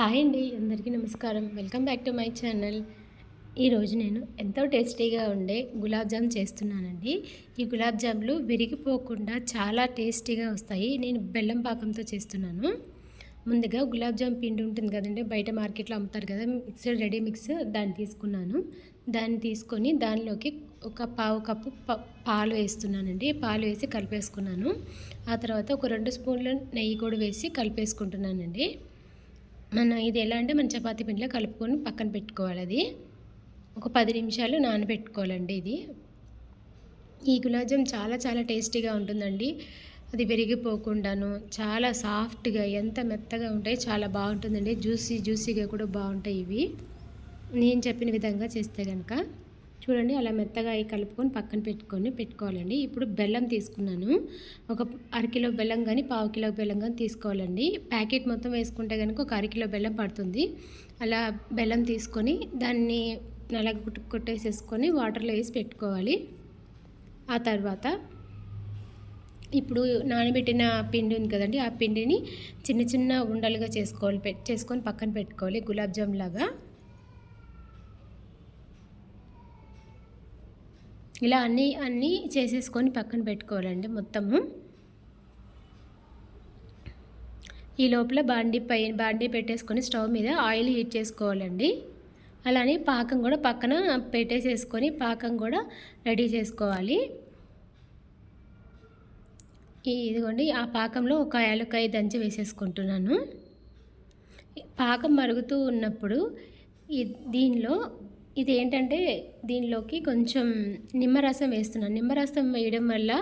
Hi అండి అందరికీ నమస్కారం. Welcome back to my channel. ఈరోజు నేను ఎంతో టేస్టీగా ఉండే గులాబ్ జామ్ చేస్తున్నానండి. ఈ గులాబ్ జామ్లు విరిగిపోకుండా చాలా టేస్టీగా వస్తాయి. నేను బెల్లం పాకంతో చేస్తున్నాను. ముందుగా గులాబ్ జామ్ పిండి ఉంటుంది కదండి బయట మార్కెట్లో అమ్ముతారు కదా మిక్సర్ రెడీ మిక్స్ దాన్ని తీసుకున్నాను. దాన్ని తీసుకొని దానిలోకి ఒక పావు కప్పు పాలు వేస్తున్నానండి. పాలు వేసి కలిపేసుకున్నాను. ఆ తర్వాత ఒక రెండు స్పూన్లు నెయ్యి కూడా వేసి కలిపేసుకుంటున్నానండి. మన ఇది ఎలా అంటే మన చపాతీ పిండిలో కలుపుకొని పక్కన పెట్టుకోవాలి అది. ఒక పది నిమిషాలు నానబెట్టుకోవాలండి ఇది. ఈ గులాబ్జామ్ చాలా చాలా టేస్టీగా ఉంటుందండి. అది విరిగిపోకుండాను చాలా సాఫ్ట్గా ఎంత మెత్తగా ఉంటాయి చాలా బాగుంటుందండి. జ్యూసీ జ్యూసీగా కూడా బాగుంటాయి ఇవి. నేను చెప్పిన విధంగా చేస్తే కనుక చూడండి అలా మెత్తగా అవి కలుపుకొని పక్కన పెట్టుకొని పెట్టుకోవాలండి. ఇప్పుడు బెల్లం తీసుకున్నాను. ఒక అరకిలో బెల్లం కానీ పావు కిలో బెల్లం కానీ తీసుకోవాలండి. ప్యాకెట్ మొత్తం వేసుకుంటే కనుక ఒక అరకిలో బెల్లం పడుతుంది. అలా బెల్లం తీసుకొని దాన్ని నలగ కొట్టేసేసుకొని వాటర్లో వేసి పెట్టుకోవాలి. ఆ తర్వాత ఇప్పుడు నానబెట్టిన పిండి ఉంది కదండి ఆ పిండిని చిన్న చిన్న ఉండలుగా చేసుకోవాలి చేసుకొని పక్కన పెట్టుకోవాలి గులాబ్ జామ్ లాగా. ఇలా అన్నీ అన్నీ చేసేసుకొని పక్కన పెట్టుకోవాలండి మొత్తము. ఈ లోపల బాండీ పై బాండీ పెట్టేసుకొని స్టవ్ మీద ఆయిల్ హీట్ చేసుకోవాలండి. అలానే పాకం కూడా పక్కన పెట్టేసేసుకొని పాకం కూడా రెడీ చేసుకోవాలి. ఇదిగోండి ఆ పాకంలో ఒక యాలకాయ దంచి వేసేసుకుంటున్నాను. పాకం మరుగుతూ ఉన్నప్పుడు దీనిలో ఇది ఏంటంటే దీనిలోకి కొంచెం నిమ్మరసం వేస్తున్నాను. నిమ్మరసం వేయడం వల్ల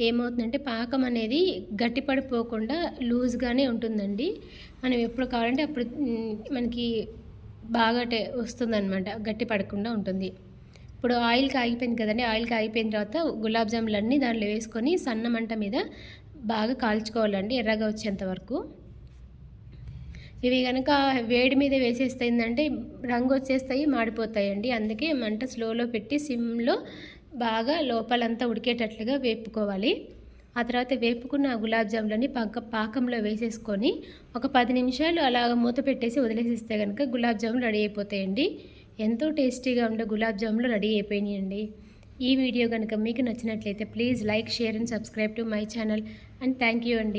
ఏమవుతుందంటే పాకం అనేది గట్టిపడిపోకుండా లూజ్గానే ఉంటుందండి. మనం ఎప్పుడు కావాలంటే అప్పుడు మనకి బాగా వస్తుందన్నమాట. గట్టి పడకుండా ఉంటుంది. ఇప్పుడు ఆయిల్ కాగిపోయింది కదండి. ఆయిల్ కాగిపోయిన తర్వాత గులాబ్ జాములన్నీ దాంట్లో వేసుకొని సన్న మంట మీద బాగా కాల్చుకోవాలండి ఎర్రగా వచ్చేంత వరకు. ఇవి కనుక వేడి మీద వేసేస్తాయిందంటే రంగు వచ్చేస్తాయి మాడిపోతాయండి. అందుకే మంట స్లోలో పెట్టి సిమ్లో బాగా లోపలంతా ఉడికేటట్లుగా వేపుకోవాలి. ఆ తర్వాత వేపుకున్న గులాబ్ జాములని పక్క పాకంలో వేసేసుకొని ఒక పది నిమిషాలు అలాగ మూత పెట్టేసి వదిలేసిస్తే కనుక గులాబ్ జాములు రెడీ అయిపోతాయండి. ఎంతో టేస్టీగా ఉండే గులాబ్ జాములు రెడీ అయిపోయినాయండి. ఈ వీడియో కనుక మీకు నచ్చినట్లయితే please like share and subscribe to my channel and thank you అండి.